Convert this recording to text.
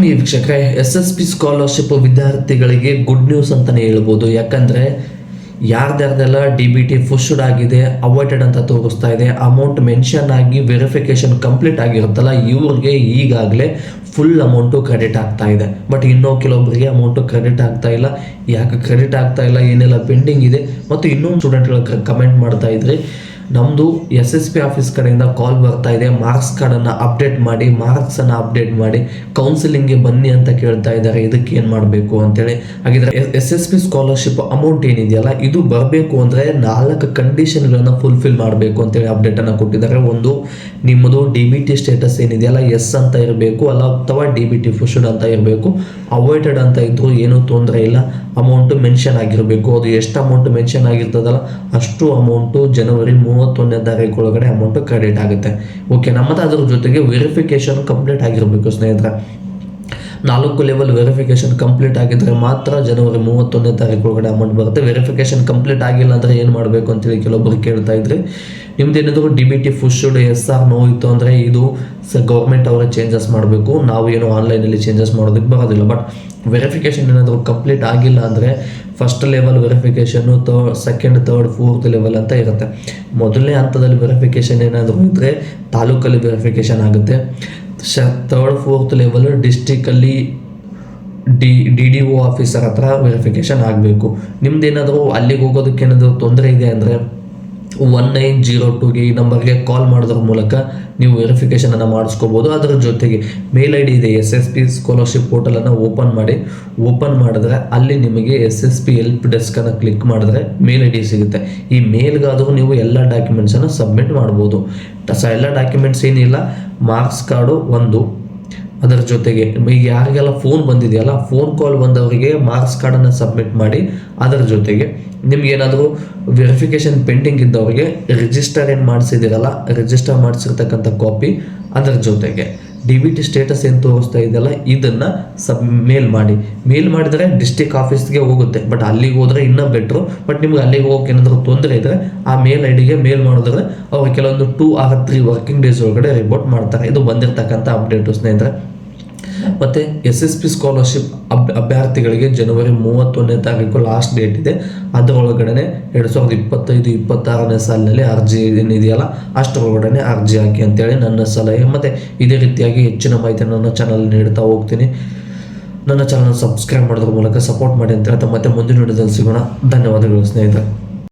ಆತ್ಮೀಯ S S P scholarship ವಿದ್ಯಾರ್ಥಿಗಳಿಗೆ good news ಅಂತಲೇ ಹೇಳ್ಬೋದು. ಯಾಕಂದರೆ ಯಾರ್ದಾರ್ದೆಲ್ಲ ಡಿ ಬಿ ಟಿ ಫುಶ್ಡ್ ಆಗಿದೆ ಅವಾಯ್ಡೆಡ್ ಅಂತ ತೋರಿಸ್ತಾ ಇದೆ ಅಮೌಂಟ್ ಮೆನ್ಷನ್ ಆಗಿ ವೆರಿಫಿಕೇಶನ್ ಕಂಪ್ಲೀಟ್ ಆಗಿರುತ್ತಲ್ಲ, ಇವ್ರಿಗೆ ಈಗಾಗಲೇ ಫುಲ್ ಅಮೌಂಟು ಕ್ರೆಡಿಟ್ ಆಗ್ತಾ ಇದೆ. ಬಟ್ ಇನ್ನೂ ಕೆಲವೊಬ್ಬರಿಗೆ ಅಮೌಂಟು ಕ್ರೆಡಿಟ್ ಆಗ್ತಾ ಇಲ್ಲ. ಯಾಕೆ ಕ್ರೆಡಿಟ್ ಆಗ್ತಾ ಇಲ್ಲ, ಏನೆಲ್ಲ ಪೆಂಡಿಂಗ್ ಇದೆ, ಮತ್ತು ಇನ್ನೂ ಸ್ಟೂಡೆಂಟ್ಗಳು ಕಮೆಂಟ್ ಮಾಡ್ತಾ ಇದ್ರಿ ನಮ್ಮದು ಎಸ್ ಎಸ್ ಪಿ ಆಫೀಸ್ ಕಡೆಯಿಂದ ಕಾಲ್ ಬರ್ತಾ ಇದೆ. ಮಾರ್ಕ್ಸ್ ಕಾರ್ಡನ್ನು ಅಪ್ಡೇಟ್ ಮಾಡಿ ಮಾರ್ಕ್ಸನ್ನು ಅಪ್ಡೇಟ್ ಮಾಡಿ ಕೌನ್ಸಿಲಿಂಗ್ಗೆ ಬನ್ನಿ ಅಂತ ಕೇಳ್ತಾ ಇದ್ದಾರೆ. ಇದಕ್ಕೆ ಏನು ಮಾಡಬೇಕು ಅಂತೇಳಿ. ಹಾಗಿದ್ರೆ S S P scholarship amount ಏನಿದೆಯಲ್ಲ, ಇದು ಬರಬೇಕು ಅಂದರೆ ನಾಲ್ಕು ಕಂಡೀಷನ್ಗಳನ್ನು ಫುಲ್ಫಿಲ್ ಮಾಡಬೇಕು ಅಂತೇಳಿ ಅಪ್ಡೇಟನ್ನು ಕೊಟ್ಟಿದ್ದಾರೆ. ಒಂದು, ನಿಮ್ಮದು ಡಿ ಬಿ ಟಿ ಸ್ಟೇಟಸ್ ಏನಿದೆಯಲ್ಲ ಎಸ್ ಅಂತ ಇರಬೇಕು ಅಲ್ಲ, ಅಥವಾ ಡಿ ಬಿ ಟಿ ಫುಶುಡ್ ಅಂತ ಇರಬೇಕು. ಅವಾಯ್ಡೆಡ್ ಅಂತ ಇದ್ದರೂ ಏನೂ ತೊಂದರೆ ಇಲ್ಲ. ಅಮೌಂಟು ಮೆನ್ಷನ್ ಆಗಿರಬೇಕು. ಅದು ಎಷ್ಟು ಅಮೌಂಟ್ ಮೆನ್ಷನ್ ಆಗಿರ್ತದಲ್ಲ, ಅಷ್ಟು ಅಮೌಂಟು ಜನವರಿ ಮೂವತ್ತೊಂದನೇ ತಾರೀಕು ಒಳಗಡೆ ಅಮೌಂಟ್ ಕ್ರೆಡಿಟ್ ಆಗುತ್ತೆ. ಓಕೆ ನಮ್ಮದು ಅದ್ರ ಜೊತೆಗೆ ವೆರಿಫಿಕೇಶನ್ ಕಂಪ್ಲೀಟ್ ಆಗಿರಬೇಕು ಸ್ನೇಹಿತರೆ. ನಾಲ್ಕು ಲೆವೆಲ್ ವೆರಿಫಿಕೇಶನ್ ಕಂಪ್ಲೀಟ್ ಆಗಿದ್ರೆ ಮಾತ್ರ ಜನವರಿ ಮೂವತ್ತೊಂದನೇ ತಾರೀಕು ಒಳಗಡೆ ಅಮೌಂಟ್ ಬರುತ್ತೆ. ವೆರಿಫಿಕೇಶನ್ ಕಂಪ್ಲೀಟ್ ಆಗಿಲ್ಲ ಅಂದರೆ ಏನು ಮಾಡಬೇಕು ಅಂತೇಳಿ ಕೆಲವೊಬ್ಬರು ಕೇಳ್ತಾ ಇದ್ರಿ ನಿಮ್ದು ಏನಿದ್ರು D B T pushed yes or no ಇತ್ತು ಅಂದರೆ ಇದು ಸ ಗೌರ್ಮೆಂಟ್ ಅವರೇ ಚೇಂಜಸ್ ಮಾಡಬೇಕು. ನಾವು ಏನು ಆನ್ಲೈನಲ್ಲಿ ಚೇಂಜಸ್ ಮಾಡೋದಕ್ಕೆ ಬರೋದಿಲ್ಲ. ಬಟ್ ವೆರಿಫಿಕೇಶನ್ ಏನಾದರೂ ಕಂಪ್ಲೀಟ್ ಆಗಿಲ್ಲ ಅಂದರೆ first level verification third second third fourth level ಅಂತ ಇರುತ್ತೆ. ಮೊದಲನೇ ಹಂತದಲ್ಲಿ ವೆರಿಫಿಕೇಷನ್ ಏನಾದರೂ ಇದ್ದರೆ ತಾಲೂಕಲ್ಲಿ ವೆರಿಫಿಕೇಷನ್ ಆಗುತ್ತೆ. ತರ್ಡ್ ಫೋರ್ತ್ ಲೆವೆಲ್ ಡಿಸ್ಟಿಕಲ್ಲಿ ಡಿ ಡಿ ಡಿ ಆಫೀಸರ್ ಹತ್ರ ವೆರಿಫಿಕೇಷನ್ ಆಗಬೇಕು. ನಿಮ್ದೇನಾದರೂ ಅಲ್ಲಿಗೆ ಹೋಗೋದಕ್ಕೆ ಏನಾದರೂ ತೊಂದರೆ ಇದೆ ಅಂದರೆ? ಒನ್ ನೈನ್ ಜೀರೋ ಟೂಗೆ ಈ ನಂಬರ್ಗೆ ಕಾಲ್ ಮಾಡೋದ್ರ ಮೂಲಕ ನೀವು ವೆರಿಫಿಕೇಷನನ್ನು ಮಾಡಿಸ್ಕೋಬೋದು ಅದರ ಜೊತೆಗೆ ಮೇಲ್ ಐ ಡಿ ಇದೆ ಎಸ್ ಎಸ್ ಪಿ ಸ್ಕಾಲರ್ಶಿಪ್ ಪೋರ್ಟಲನ್ನು ಓಪನ್ ಮಾಡಿ ಓಪನ್ ಮಾಡಿದ್ರೆ ಅಲ್ಲಿ ನಿಮಗೆ ಎಸ್ ಎಸ್ ಪಿ ಎಲ್ಪ್ ಡೆಸ್ಕನ್ನು ಕ್ಲಿಕ್ ಮಾಡಿದ್ರೆ ಮೇಲ್ ಐ ಡಿ ಸಿಗುತ್ತೆ ಈ ಮೇಲ್ಗಾದರೂ ನೀವು ಎಲ್ಲ ಡಾಕ್ಯುಮೆಂಟ್ಸನ್ನು ಸಬ್ಮಿಟ್ ಮಾಡ್ಬೋದು ಎಲ್ಲ ಡಾಕ್ಯುಮೆಂಟ್ಸ್ ಏನಿಲ್ಲ ಮಾರ್ಕ್ಸ್ ಕಾರ್ಡು ಒಂದು ಅದರ ಜೊತೆಗೆ ಈಗ ಯಾರಿಗೆಲ್ಲ ಫೋನ್ ಬಂದಿದೆಯಲ್ಲ ಫೋನ್ ಕಾಲ್ ಬಂದವರಿಗೆ ಮಾರ್ಕ್ಸ್ ಕಾರ್ಡನ್ನು ಸಬ್ಮಿಟ್ ಮಾಡಿ, ಅದರ ಜೊತೆಗೆ ನಿಮ್ಗೇನಾದರೂ ವೆರಿಫಿಕೇಷನ್ ಪೆಂಡಿಂಗ್ ಇದ್ದವರಿಗೆ ರಿಜಿಸ್ಟರ್ ಏನು ಮಾಡಿಸಿದ್ದೀರಲ್ಲ ರಿಜಿಸ್ಟರ್ ಮಾಡಿಸಿರ್ತಕ್ಕಂಥ ಕಾಪಿ ಅದರ ಜೊತೆಗೆ ಡಿ ಬಿ ಟಿ ಸ್ಟೇಟಸ್ ಏನು ತೋರಿಸ್ತಾ ಇದೆಯಲ್ಲ, ಇದನ್ನು ಸಬ್ ಮೇಲ್ ಮಾಡಿ. ಮೇಲ್ ಮಾಡಿದರೆ ಡಿಸ್ಟಿಕ್ ಆಫೀಸ್ಗೆ ಹೋಗುತ್ತೆ ಬಟ್ ಅಲ್ಲಿಗೆ ಹೋದರೆ ಇನ್ನೂ ಬೆಟ್ರು ಬಟ್ ನಿಮ್ಗೆ ಅಲ್ಲಿಗೆ ಹೋಗೋಕೆ ಏನಾದರೂ ತೊಂದರೆ ಇದ್ದರೆ ಆ ಮೇಲ್ ಐ ಡಿಗೆ ಮೇಲ್ ಮಾಡಿದ್ರೆ ಅವ್ರು ಕೆಲವೊಂದು two or three working days ಒಳಗಡೆ ರಿಪೋರ್ಟ್ ಮಾಡ್ತಾರೆ. ಇದು ಬಂದಿರತಕ್ಕಂಥ ಅಪ್ಡೇಟು ಸ್ನೇಹಿತರೆ. ಮತ್ತು ಎಸ್ ಎಸ್ ಪಿ ಸ್ಕಾಲರ್ಶಿಪ್ ಅಬ್ ಅಭ್ಯರ್ಥಿಗಳಿಗೆ ಜನವರಿ ಮೂವತ್ತೊಂದನೇ ತಾರೀಕು ಲಾಸ್ಟ್ ಡೇಟ್ ಇದೆ. ಅದರೊಳಗಡೆ ಎರಡು ಸಾವಿರದ ಇಪ್ಪತ್ತೈದು, ಇಪ್ಪತ್ತಾರನೇ ಸಾಲಿನಲ್ಲಿ ಅರ್ಜಿ ಏನಿದೆಯಲ್ಲ ಅಷ್ಟರೊಳಗಡೆ ಅರ್ಜಿ ಹಾಕಿ ಅಂತೇಳಿ ನನ್ನ ಸಲಹೆ. ಮತ್ತು ಇದೇ ರೀತಿಯಾಗಿ ಹೆಚ್ಚಿನ ಮಾಹಿತಿಯನ್ನು ನನ್ನ ಚಾನಲ್ ನೀಡ್ತಾ ಹೋಗ್ತೀನಿ. ನನ್ನ ಚಾನಲ್ ಸಬ್ಸ್ಕ್ರೈಬ್ ಮಾಡೋದ್ರ ಮೂಲಕ ಸಪೋರ್ಟ್ ಮಾಡಿ ಅಂತ ಹೇಳ್ತಾ ಮತ್ತೆ ಮುಂದಿನ ವಿಡಿಯೋದಲ್ಲಿ ಸಿಗೋಣ. ಧನ್ಯವಾದಗಳು ಸ್ನೇಹಿತರೆ.